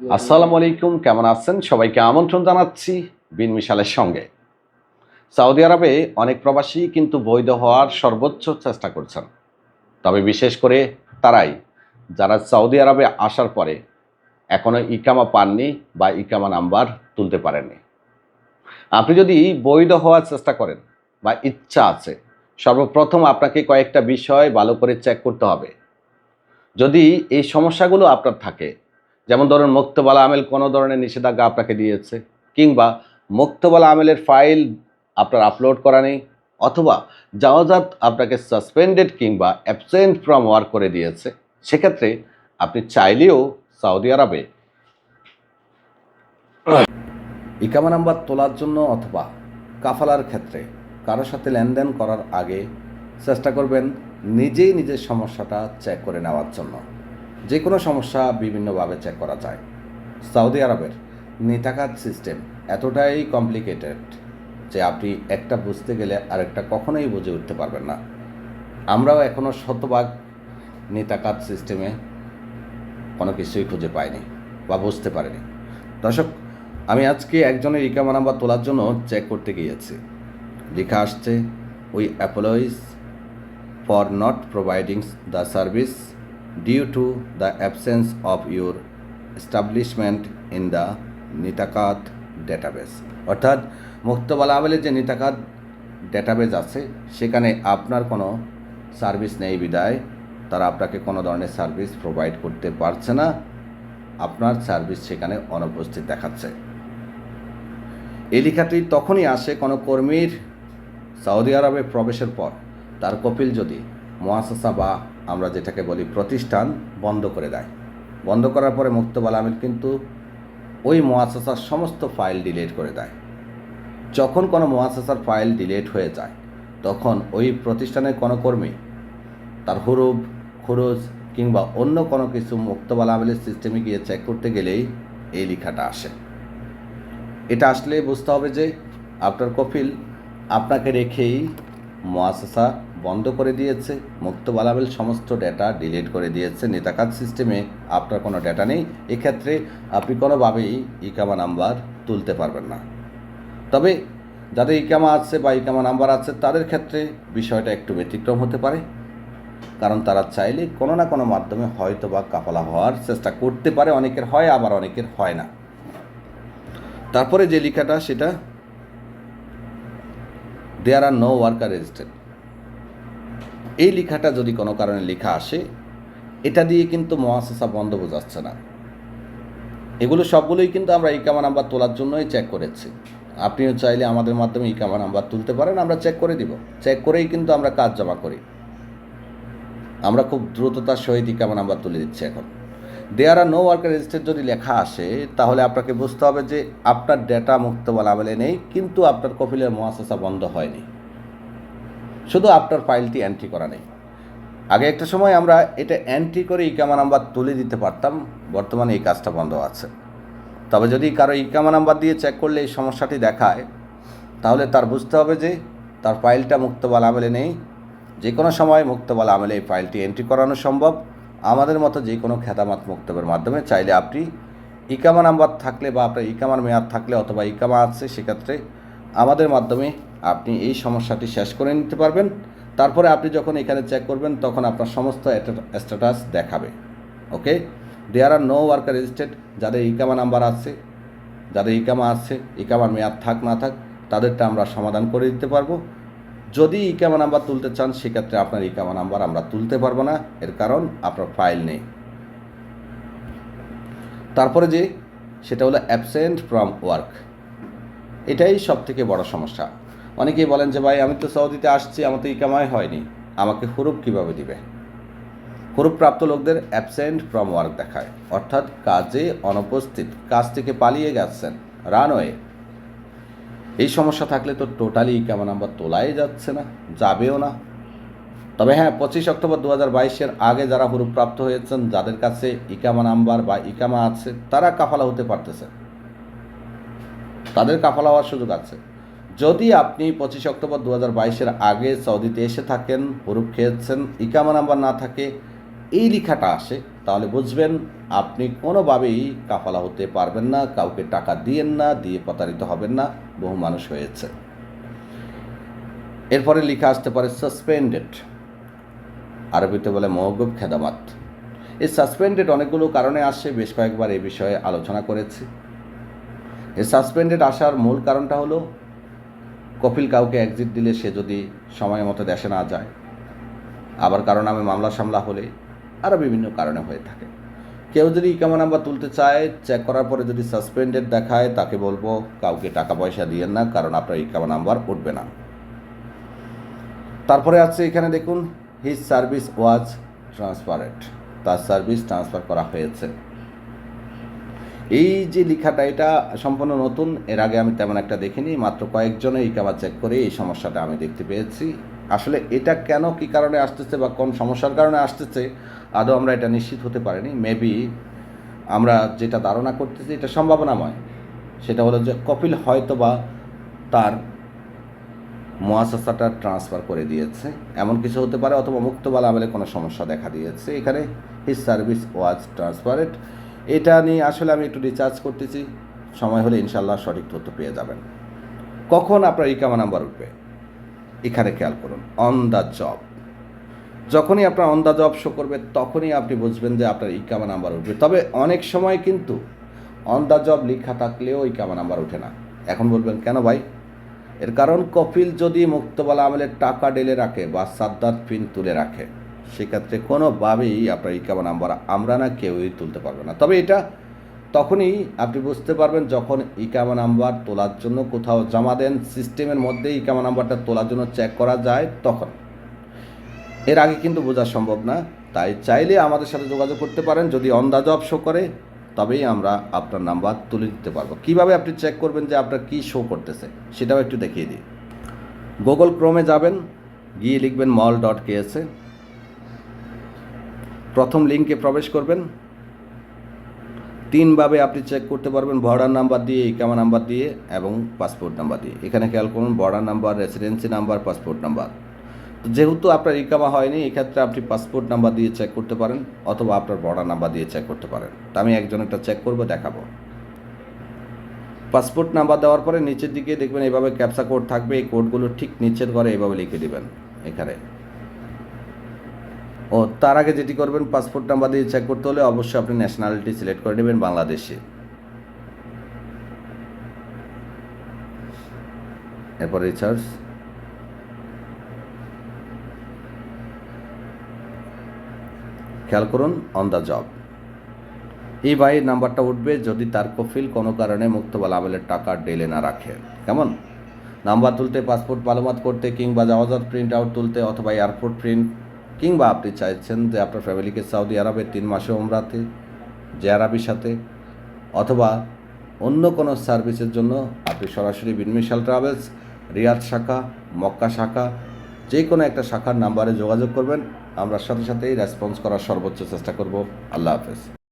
আসসালামু আলাইকুম, কেমন আছেন? সবাইকে আমন্ত্রণ জানাচ্ছি বিন মিশালের সঙ্গে। সৌদি আরবে অনেক প্রবাসী কিন্তু বৈধ হওয়ার সর্বোচ্চ চেষ্টা করছেন। তবে বিশেষ করে তারাই, যারা সৌদি আরবে আসার পরে এখনও ইকামা পাননি বা ইকামা নাম্বার তুলতে পারেননি। আপনি যদি বৈধ হওয়ার চেষ্টা করেন বা ইচ্ছা আছে, সর্বপ্রথম আপনাকে কয়েকটা বিষয় ভালো করে চেক করতে হবে। যদি এই সমস্যাগুলো আপনার থাকে যেমন ধরুন মুক্তবালা আমেল কোনো ধরনের নিষেধাজ্ঞা আপনাকে দিয়েছে, কিংবা মুক্তবালা আমেলের ফাইল আপনার আপলোড করা নেই, অথবা জাওয়াজাত আপনাকে সাসপেন্ডেড কিংবা অ্যাবসেন্ট ফ্রম ওয়ার্ক করে দিয়েছে, সেক্ষেত্রে আপনি চাইলেও সৌদি আরবে ইকামা নাম্বার তোলার জন্য অথবা কাফালার ক্ষেত্রে কারোর সাথে লেনদেন করার আগে চেষ্টা করবেন নিজেই নিজের সমস্যাটা চেক করে নেওয়ার জন্য। যে কোনো সমস্যা বিভিন্নভাবে চেক করা যায়। সৌদি আরবের নিতাকাত সিস্টেম এতটাই কমপ্লিকেটেড যে আপনি একটা বুঝতে গেলে আরেকটা কখনোই বুঝে উঠতে পারবেন না। আমরাও এখনও শতভাগ নিতাকাত সিস্টেমে কোনো কিছুই খুঁজে পাইনি বা বুঝতে পারিনি। দর্শক, আমি আজকে একজনের ইকামা নাম্বার তোলার জন্য চেক করতে গিয়েছি। লেখা আসছে we apologize for not providing the service due to the absence of your establishment in the Nitaqat database অর্থাৎ মুক্তবালা আমেলের যে নিতাকাত ডেটাবেজ আছে, সেখানে আপনার কোনো সার্ভিস নেই বিদায়। তারা আপনাকে কোনো ধরনের সার্ভিস প্রোভাইড করতে পারছে না। আপনার সার্ভিস সেখানে অনুপস্থিত দেখাচ্ছে। এই লেখাটি তখনই আসে কোনো কর্মীর সৌদি আরবে প্রবেশের পর। তার কপিল যদি মোয়াসা বা আমরা যেটাকে বলি প্রতিষ্ঠান বন্ধ করে দেয়। বন্ধ করার পরে মুক্তবাল আমির কিন্তু ওই মোয়াসাসার সমস্ত ফাইল ডিলিট করে দেয়। যখন কোনো মোয়াসাসার ফাইল ডিলিট হয়ে যায়, তখন ওই প্রতিষ্ঠানের কোনো কর্মী, তার হুরুব খুরুজ কিংবা অন্য কোনো কিছু মুক্তবাল আমিলের সিস্টেমে গিয়ে চেক করতে গেলেই এই লেখাটা আসে। এটা আসলে বুঝতে হবে যে আপনার কপিল আপনাকে রেখেই মোয়াসা বন্ধ করে দিয়েছে, মুক্ত বালাবেল সমস্ত ডেটা ডিলিট করে দিয়েছে। নেতাকাত সিস্টেমে আপনার কোনো ডেটা নেই, এক্ষেত্রে আপনি কোনোভাবেই ইকামা নাম্বার তুলতে পারবেন না। তবে যাদের ইকামা আছে বা ইকামা নাম্বার আছে, তাদের ক্ষেত্রে বিষয়টা একটু ব্যতিক্রম হতে পারে। কারণ তারা চাইলে কোনো না কোনো মাধ্যমে হয়তো বা কাফলা হওয়ার চেষ্টা করতে পারে, অনেকের হয়, আবার অনেকের হয় না। তারপরে যে লেখাটা, সেটা there are no worker registered এই লেখাটা যদি কোনো কারণে লেখা আসে, এটা দিয়ে কিন্তু মহাশেষা বন্ধ বোঝাচ্ছে না। এগুলো সবগুলোই কিন্তু আমরা ইকামা নাম্বার তোলার জন্যই চেক করেছি। আপনিও চাইলে আমাদের মাধ্যমে ইকামা নাম্বার তুলতে পারেন, আমরা চেক করে দিব। চেক করেই কিন্তু আমরা কাজ জমা করি। আমরা খুব দ্রুততার সহিত ইকামা নাম্বার তুলে দিচ্ছি এখন। There are no worker register যদি লেখা আসে, তাহলে আপনাকে বুঝতে হবে যে আপনার ডেটা মুক্ত বলা আমেলে নেই, কিন্তু আপনার কপিলের মহাশাসা বন্ধ হয়নি। শুধু আপনার ফাইলটি এন্ট্রি করা নেই। আগে একটা সময় আমরা এটা এন্ট্রি করে ইকামা নাম্বার তুলে দিতে পারতাম, বর্তমানে এই কাজটা বন্ধ আছে। তবে যদি কারও ইকামা নাম্বার দিয়ে চেক করলে এই সমস্যাটি দেখায়, তাহলে তার বুঝতে হবে যে তার ফাইলটা মুক্তবাল আমেলে নেই। যে কোনো সময় মুক্তবাল আমেলে এই ফাইলটি এন্ট্রি করানো সম্ভব। আমাদের মতো যে কোনো খেতামাত মুক্তবের মাধ্যমে চাইলে আপনি ইকামা নাম্বার থাকলে বা আপনার ইকামার মেয়াদ থাকলে অথবা ইকামা আছে, সেক্ষেত্রে আমাদের মাধ্যমে আপনি এই সমস্যাটি শেষ করে নিতে পারবেন। তারপরে আপনি যখন এখানে চেক করবেন, তখন আপনার সমস্ত স্ট্যাটাস দেখাবে। Okay there are no worker registered যাদের ইকামা নাম্বার আছে, যাদের ইকামা আছে, ইকামার মেয়াদ থাক, না থাক, তাদেরটা আমরা সমাধান করে দিতে পারব। যদি ইকামা নাম্বার তুলতে চান, সেক্ষেত্রে আপনার ইকামা নাম্বার আমরা তুলতে পারব না, এর কারণ আপনার ফাইল নেই। তারপরে যে, সেটা হলো অ্যাবসেন্ট ফ্রম ওয়ার্ক এটাই সব থেকে বড় সমস্যা। অনেকেই বলেন যে, ভাই, আমি তো সৌদিতে আসছি, আমার তো ইকামাই হয়নি। আমাকে হুরুপ কীভাবে দিবে? হুরুপ প্রাপ্ত লোকদের অ্যাবসেন্ট ফ্রম ওয়ার্ক দেখায়। অর্থাৎ কাজে অনুপস্থিত, কাজ থেকে পালিয়ে গেছেন, রানওয়ে। এই সমস্যা থাকলে তো টোটালি ইকামা নাম্বার তোলাই যাচ্ছে না, যাবেও না। তবে হ্যাঁ পঁচিশ অক্টোবর দু হাজার বাইশের আগে যারা হুরুপ্রাপ্ত হয়েছেন, যাদের কাছে ইকামা নাম্বার বা ইকামা আছে, তারা কাফালা হতে পারতেছে। তাদের কাফালা হওয়ার সুযোগ আছে। যদি আপনি পঁচিশ অক্টোবর দু হাজার বাইশের আগে সৌদিতে এসে থাকেন, হুরুপ খেয়েছেন, ইকামা নাম্বার না থাকে, এই লেখাটা আসে, তাহলে বুঝবেন আপনি কোনোভাবেই কাফালা হতে পারবেন না, কাউকে টাকা দিয়েন না, দিয়ে প্রতারিত হবেন না, বহু মানুষ হয়েছে। এরপরে লেখা আসতে পারে সাসপেন্ডেড আরবিতে বলে মহগুব খেদামাত। এই সাসপেন্ডেড অনেকগুলো কারণে আসে, বেশ কয়েকবার এ বিষয়ে আলোচনা করেছি। সাসপেন্ডেড আসার মূল কারণটা হলো, কপিল কাউকে এক্সিট দিলে সে যদি সময় মতো দেশে না যায়, আবার কারণ নামে মামলা সামলা হলে আরও বিভিন্ন কারণে হয়ে থাকে। কেউ যদি ইকামা নাম্বার তুলতে চায় চেক করার পরে যদি সাসপেন্ডেড দেখায়, তাকে বলব, কাউকে টাকা পয়সা দিয়েন না, কারণ আপনার ইকামা নাম্বার উঠবে না। তারপরে আছে এখানে দেখুন হিজ সার্ভিস ওয়াজ ট্রান্সফারেড তার সার্ভিস ট্রান্সফার করা হয়েছে। এই যে লেখাটা, এটা সম্পূর্ণ নতুন। এর আগে আমি তেমন একটা দেখিনি, মাত্র কয়েকজনে এই কাবার চেক করে এই সমস্যাটা আমি দেখতে পেয়েছি। আসলে এটা কেন, কি কারণে আসতেছে বা কোন সমস্যার কারণে আসতেছে, আদৌ আমরা এটা নিশ্চিত হতে পারিনি। মেবি আমরা যেটা ধারণা করতেছি, এটা সম্ভাবনাময়। সেটা হলো যে কপিল হয়তো বা তার মহাসাসাটা ট্রান্সফার করে দিয়েছে। এমন কিছু হতে পারে, অথবা মুক্তবালা আমলে কোনো সমস্যা দেখা দিয়েছে। এখানে হিজ সার্ভিস ওয়াজ ট্রান্সফারেড এটা নিয়ে আসলে আমি একটু রিচার্জ করতেছি। সময় হলে ইনশাল্লাহ সঠিক তথ্য পেয়ে যাবেন। কখন আপনার ইকামা নাম্বার উঠবে? এখানে খেয়াল করুন অন দ্য জব যখনই আপনার অন দ্য জব শো করবে, তখনই আপনি বুঝবেন যে আপনার ইকামা নাম্বার উঠবে। তবে অনেক সময় কিন্তু অন দ্য জব লেখা থাকলেও ইকামা নাম্বার উঠে না। এখন বলবেন, কেন ভাই? এর কারণ, কপিল যদি মুক্তবালা আমলের টাকা ডেলে রাখে বা সাদ্দাত পিন তুলে রাখে সেক্ষেত্রে কোনোভাবেই আপনার ইকামা নাম্বার আমরা না কেউই তুলতে পারবে না। তবে এটা তখনই আপনি বুঝতে পারবেন যখন ইকামা নাম্বার তোলার জন্য কোথাও জমা দেন, সিস্টেমের মধ্যে ইকামা নাম্বারটা তোলার জন্য চেক করা যায় তখন। এর আগে কিন্তু বোঝা সম্ভব না, তাই চাইলে আমাদের সাথে যোগাযোগ করতে পারেন, যদি অন্দাজ অফ শো করে, তবেই আমরা আপনার নাম্বার তুলে দিতে পারব। কীভাবে আপনি চেক করবেন যে আপনার কী শো করতেছে, সেটাও একটু দেখিয়ে দিই। গুগল ক্রোমে যাবেন, গিয়ে লিখবেন মল ডট কেএসে প্রথম লিঙ্কে প্রবেশ করবেন। তিনভাবে আপনি চেক করতে পারবেন বর্ডার নাম্বার দিয়ে, ইকামা নাম্বার দিয়ে এবং পাসপোর্ট নাম্বার দিয়ে। এখানে খেয়াল করুন border number residency number, passport number. যেহেতু আপনার ইকামা হয়নি, এক্ষেত্রে আপনি পাসপোর্ট নাম্বার দিয়ে চেক করতে পারেন অথবা আপনার বর্ডার নাম্বার দিয়ে চেক করতে পারেন। তা আমি একজন একটা চেক করব, দেখাবো। পাসপোর্ট নাম্বার দেওয়ার পরে নিচের দিকে দেখবেন এইভাবে ক্যাপসা কোড থাকবে, এই কোডগুলো ঠিক নিচের ঘরে এইভাবে লিখে দেবেন, এখানে। ও তার আগে যেটি করবেন পাসপোর্ট নাম্বার দিয়ে চেক করতে হলে অবশ্যই আপনি ন্যাশনালিটি সিলেক্ট করে নেবেন বাংলাদেশে। এরপর রিচার্জ খেয়াল করুন অন দ্য জব এই ভাইয়ের নাম্বারটা উঠবে যদি তার কফিল কোনো কারণে মুক্তবাল আমেলের টাকা ডেলে না রাখে। কেমন? নাম্বার তুলতে পাসপোর্ট মালুমাত করতে, কিংবা জাহাজাত প্রিন্ট আউট তুলতে, অথবা এয়ারপোর্ট প্রিন্ট কিংবা আপনি চাইছেন যে আপনার ফ্যামিলিকে সৌদি আরবে তিন মাসে ওমরাতে যে আরবির সাথে, অথবা অন্য কোনো সার্ভিসের জন্য আপনি সরাসরি বিনমিশাল ট্রাভেলস, রিয়াদ শাখা, মক্কা শাখা, যে কোনো একটা শাখার নাম্বারে যোগাযোগ করবেন। আমরা সাথে সাথেই রেসপন্স করার সর্বোচ্চ চেষ্টা করব। আল্লাহ হাফেজ।